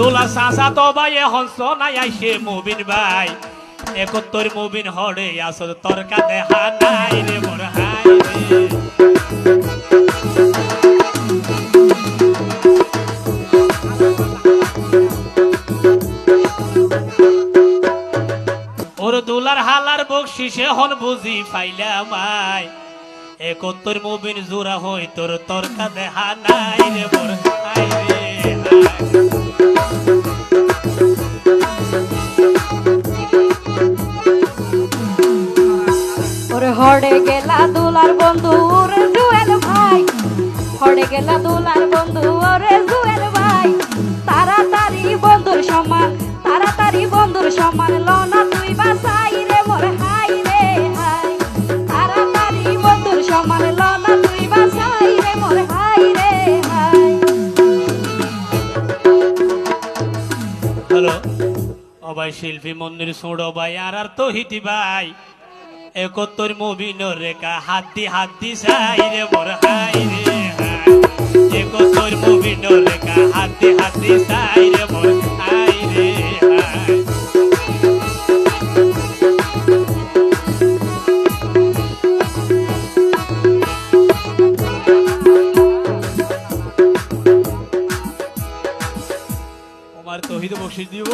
দোলা চাচা তো ভাই এখন নাই আইসে মুবিন ভাই। একত্তর মুবিন হরে, আসল তরকা দেহা নাই রে মোর হাই রে। ওর দুলার হালার বকশিসে হন বুঝি একত্তর মুবিন জোড়া হই, তোর তরকা দেহা নাই রে মোর হাই রে। হড়ে গেলা দুলার বন্ধু ওরে জুয়েল ভাই। হড়ে গেলা দুলার বন্ধু ওরে জুয়েল ভাই। তাড়াতাড়ি বন্ধুর সমান, তাড়াতাড়ি বন্ধুর সমান, লনা তুই বাসাই রে মোর হাই রে হাই। তাড়াতাড়ি বন্ধুর সমান, লনা তুই বাসাই রে মোর হাই রে হাই। হ্যালো অবাই শিল্পী মন্দির সোড় ভাই, আর আর তো হিতি ভাই। একত্তর মুবিন রেখা হাতি হাতি সাই রে মোর হাই। রে একত্তর মুবিন রেখা হাতি হাতি সাই রে মোর রে তোমার তহিদ বকশিস দিব।